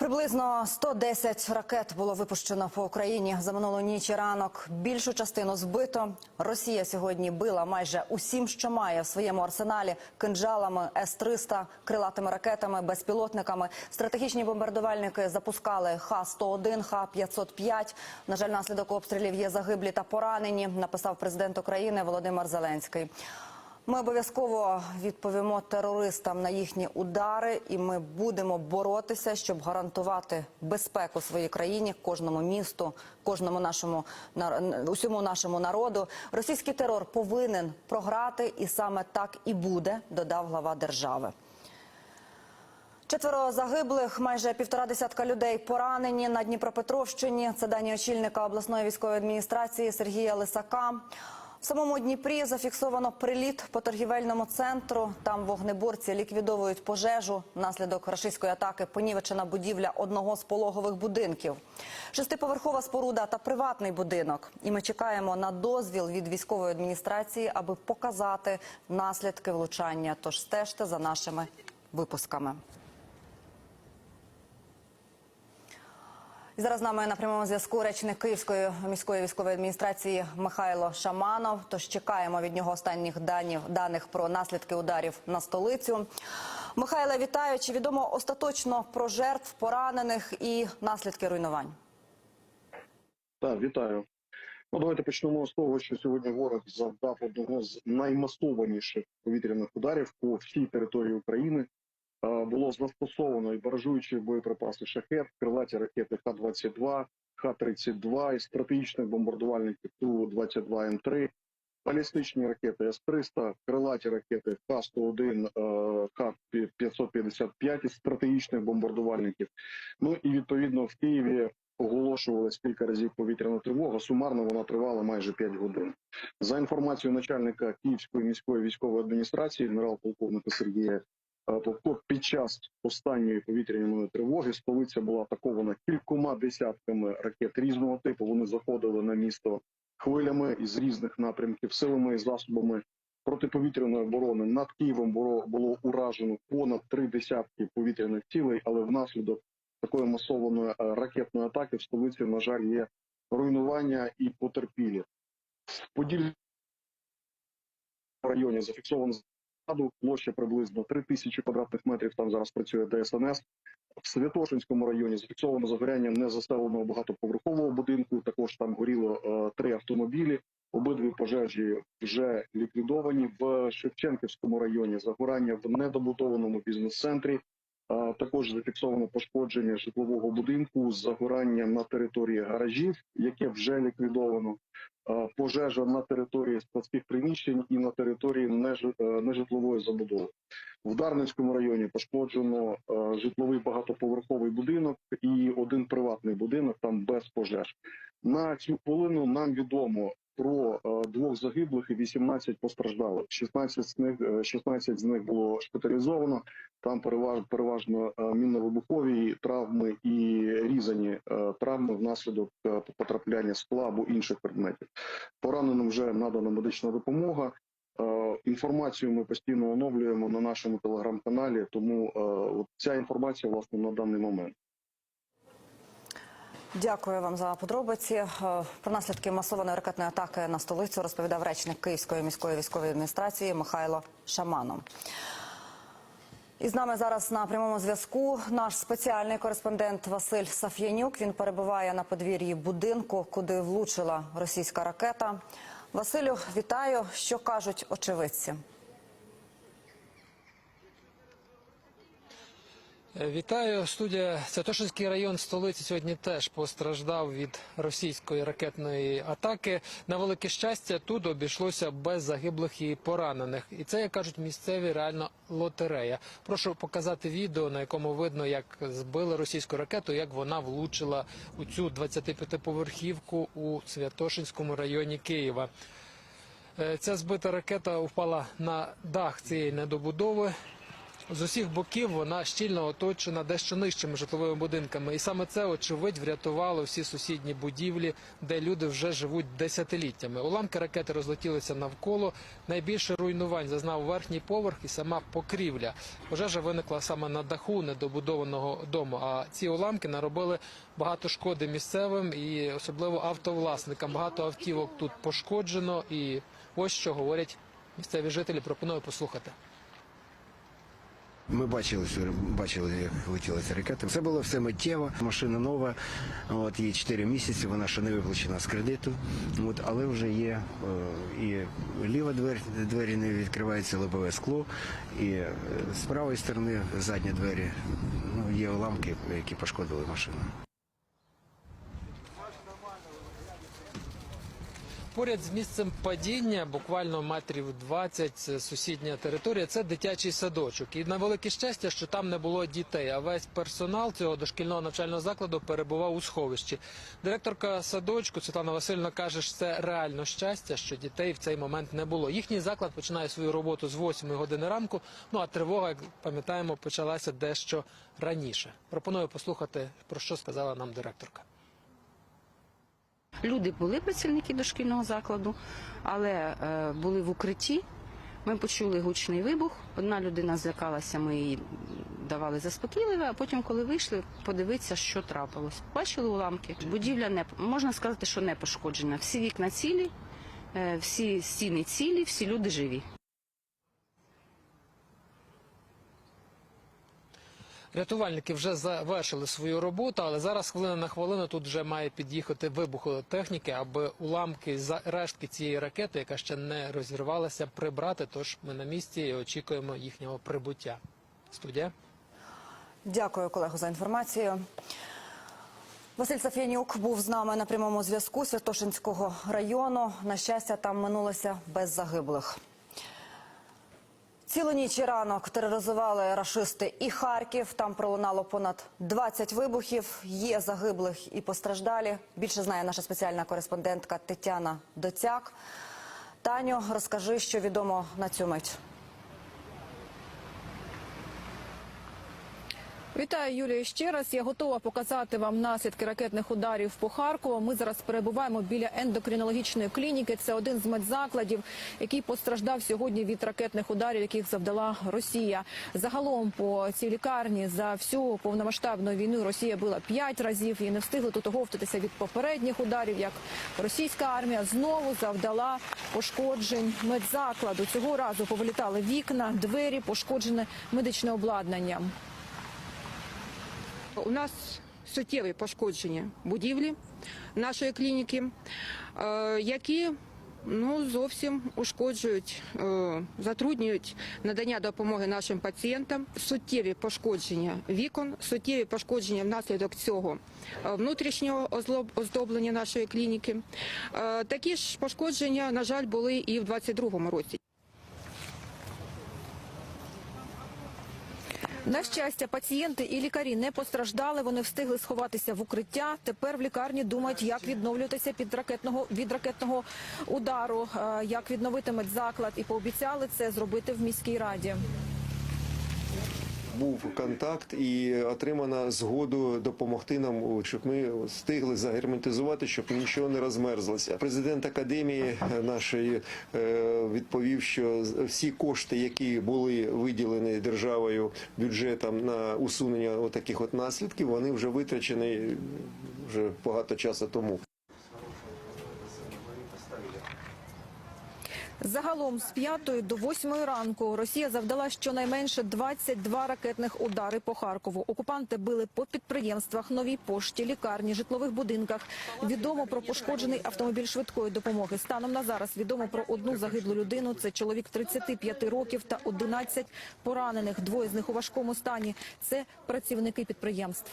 Приблизно 110 ракет було випущено по Україні за минулу ніч і ранок. Більшу частину збито. Росія сьогодні била майже усім, що має в своєму арсеналі кинджалами, С-300, крилатими ракетами, безпілотниками. Стратегічні бомбардувальники запускали Х-101, Х-505. На жаль, наслідок обстрілів є загиблі та поранені. Написав президент України Володимир Зеленський. Ми обов'язково відповімо терористам на їхні удари, і ми будемо боротися, щоб гарантувати безпеку своїй країні, кожному місту, кожному нашому усьому нашому народу. Російський терор повинен програти, і саме так і буде, додав глава держави. Четверо загиблих, майже півтора десятка людей поранені на Дніпропетровщині. Це дані очільника обласної військової адміністрації Сергія Лисака. В самому Дніпрі зафіксовано приліт по торгівельному центру. Там вогнеборці ліквідовують пожежу. Внаслідок рашистської атаки понівечена будівля одного з пологових будинків. Шестиповерхова споруда та приватний будинок. І ми чекаємо на дозвіл від військової адміністрації, аби показати наслідки влучання. Тож стежте за нашими випусками. Зараз з нами на прямому зв'язку речник Київської міської військової адміністрації Михайло Шаманов. Тож чекаємо від нього останніх данів даних про наслідки ударів на столицю. Михайло, вітаю. Чи відомо остаточно про жертв поранених і наслідки руйнувань? Так, вітаю. Ну, давайте почнемо з того, що сьогодні ворог завдав одного з наймасованіших повітряних ударів по всій території України. Е, Було застосовано і баражуючі боєприпаси шахет, крилаті ракети Х-22, Х-32 і стратегічних бомбардувальників Ту-22М3, балістичні ракети С-300, крилаті ракети Х-101, е, Х-555 із стратегічних бомбардувальників. Ну і відповідно в Києві оголошувалась кілька разів повітряна тривога. Сумарно вона тривала майже 5 годин. За інформацією начальника Київської міської військової адміністрації, генерал-полковника Сергія е, Попко, під час останньої повітряної тривоги столиця була атакована кількома десятками ракет різного типу. Вони заходили на місто хвилями із різних напрямків, силами і засобами протиповітряної оборони. Над Києвом було, було уражено понад три десятки повітряних цілей, але внаслідок такої масованої е, ракетної атаки в столиці, на жаль, є руйнування і потерпілі. В Подільському районі зафіксовано зраду, площа приблизно 3 тисячі квадратних метрів. Там зараз працює ДСНС. В Святошинському районі зафіксовано загоряння незаселеного багатоповерхового будинку. Також там горіло е, три автомобілі. Обидві пожежі вже ліквідовані. В Шевченківському районі загорання в недобудованому бізнес-центрі. Також зафіксовано пошкодження житлового будинку, загорання на території гаражів, яке вже ліквідовано, пожежа на території складських приміщень і на території е, нежитлової забудови. В Дарницькому районі пошкоджено е, житловий багатоповерховий будинок і один приватний будинок там без пожеж. На цю хвилину нам відомо про е, двох загиблих і 18 постраждалих. 16 з них е, 16 з них було шпиталізовано. Там переважно, переважно е, мінно-вибухові травми і різані е, травми внаслідок е, потрапляння скла або інших предметів. Пораненим вже надана медична допомога. Е, Інформацію ми постійно оновлюємо на нашому телеграм-каналі, тому е, ця інформація власне на даний момент. Дякую вам за подробиці. Е, Про наслідки масованої ракетної атаки на столицю розповідав речник Київської міської військової адміністрації Михайло Шаманов. І з нами зараз на прямому зв'язку наш спеціальний кореспондент Василь Саф'янюк. Він перебуває на подвір'ї будинку, куди влучила російська ракета. Василю, вітаю. Що кажуть очевидці? Вітаю, студія. Святошинський район столиці сьогодні теж постраждав від російської ракетної атаки. На велике щастя, тут обійшлося без загиблих і поранених. І це, як кажуть місцеві, реально лотерея. Прошу показати відео, на якому видно, як збили російську ракету, як вона влучила у цю 25-поверхівку у Святошинському районі Києва. Е, Ця збита ракета впала на дах цієї недобудови. З усіх боків вона щільно оточена дещо нижчими житловими будинками. І саме це, очевидь, врятувало всі сусідні будівлі, де люди вже живуть десятиліттями. Уламки ракети розлетілися навколо. Найбільше руйнувань зазнав верхній поверх і сама покрівля. Пожежа виникла саме на даху недобудованого дому. А ці уламки наробили багато шкоди місцевим і особливо автовласникам. Багато автівок тут пошкоджено. І ось що говорять місцеві жителі. Пропоную послухати. Ми бачили, бачили, як летіли ці ракета. Це було все миттєво. Машина нова, от їй 4 місяці, вона ще не виплачена з кредиту. От, але вже є е, і ліва двері, двері не відкривається лобове скло, і е, з правої сторони задні двері ну, є уламки, які пошкодили машину. Поряд з місцем падіння, буквально метрів 20, це сусідня територія, це дитячий садочок. І на велике щастя, що там не було дітей, а весь персонал цього дошкільного навчального закладу перебував у сховищі. Директорка садочку Світлана Васильівна каже, що це реально щастя, що дітей в цей момент не було. Їхній заклад починає свою роботу з 8 години ранку. Ну а тривога, як пам'ятаємо, почалася дещо раніше. Пропоную послухати про що сказала нам директорка. Люди були працівники дошкільного закладу, але е, були в укритті. Ми почули гучний вибух. Одна людина злякалася, ми їй давали заспокійливе, а потім, коли вийшли, подивитися, що трапилось. Бачили уламки. Будівля не можна сказати, що не пошкоджена. Всі вікна цілі, е, всі стіни цілі, всі люди живі. Рятувальники вже завершили свою роботу, але зараз хвилина на хвилину тут вже має під'їхати вибухотехніки, аби уламки за рештки цієї ракети, яка ще не розірвалася, прибрати. Тож ми на місці і очікуємо їхнього прибуття. Студія. Дякую, колего, за інформацію. Василь Сафянюк був з нами на прямому зв'язку Святошинського району. На щастя, там минулося без загиблих. Цілу ніч і ранок тероризували рашисти і Харків. Там пролунало понад 20 вибухів. Є загиблих і постраждалі. Більше знає наша спеціальна кореспондентка Тетяна Доцяк. Таню, розкажи, що відомо на цю мить. Вітаю, Юлія. Ще раз я готова показати вам наслідки ракетних ударів по Харкову. Ми зараз перебуваємо біля ендокринологічної клініки. Це один з медзакладів, який постраждав сьогодні від ракетних ударів, яких завдала Росія. Загалом по цій лікарні за всю повномасштабну війну Росія била п'ять разів і не встигли тут оговтатися від попередніх ударів. Як російська армія знову завдала пошкоджень медзакладу. Цього разу повилітали вікна, двері, пошкоджене медичне обладнання. У нас суттєві пошкодження будівлі нашої клініки, е, які ну, зовсім ушкоджують, е, затруднюють надання допомоги нашим пацієнтам. Суттєві пошкодження вікон, суттєві пошкодження внаслідок цього е, внутрішнього оздоблення нашої клініки. Такі ж пошкодження, на жаль, були і в 2022 році. На щастя, пацієнти і лікарі не постраждали. Вони встигли сховатися в укриття. Тепер в лікарні думають, як відновлюватися під ракетного від ракетного удару, е, як відновити медзаклад, і пообіцяли це зробити в міській раді. Був контакт і отримана згоду допомогти нам, щоб ми встигли загерметизувати, щоб нічого не розмерзлося. Президент академії нашої е, відповів, що всі кошти, які були виділені державою бюджетом на усунення таких от наслідків, вони вже витрачені вже багато часу тому. Загалом з 5 до 8 ранку Росія завдала щонайменше 22 ракетних удари по Харкову. Окупанти били по підприємствах, новій пошті, лікарні, житлових будинках. Відомо про пошкоджений автомобіль швидкої допомоги. Станом на зараз відомо про одну загиблу людину. Це чоловік 35 років та 11 поранених. Двоє з них у важкому стані. Це працівники підприємств.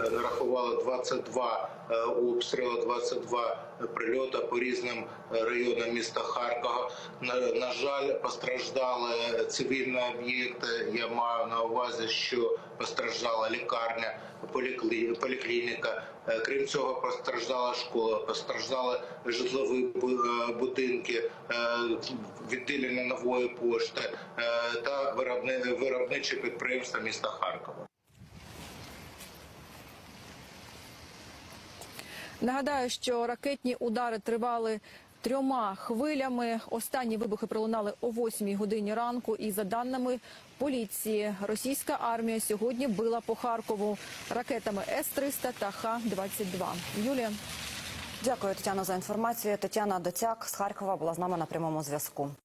Е, нарахували 22 е, обстріли, 22 прильоти по різним е, районам міста Харкова. На, жаль, постраждали цивільні об'єкти. Я маю на увазі, що постраждала лікарня, поліклі- поліклініка. Крім цього, постраждала школа, постраждали житлові будинки, відділення нової пошти та виробни- виробничі підприємства міста Харкова. Нагадаю, що ракетні удари тривали трьома хвилями. Останні вибухи пролунали о 8 годині ранку. І за даними поліції, російська армія сьогодні била по Харкову ракетами С-300 та Х-22. Юлія. Дякую, Тетяно, за інформацію. Тетяна Доцяк з Харкова була з нами на прямому зв'язку.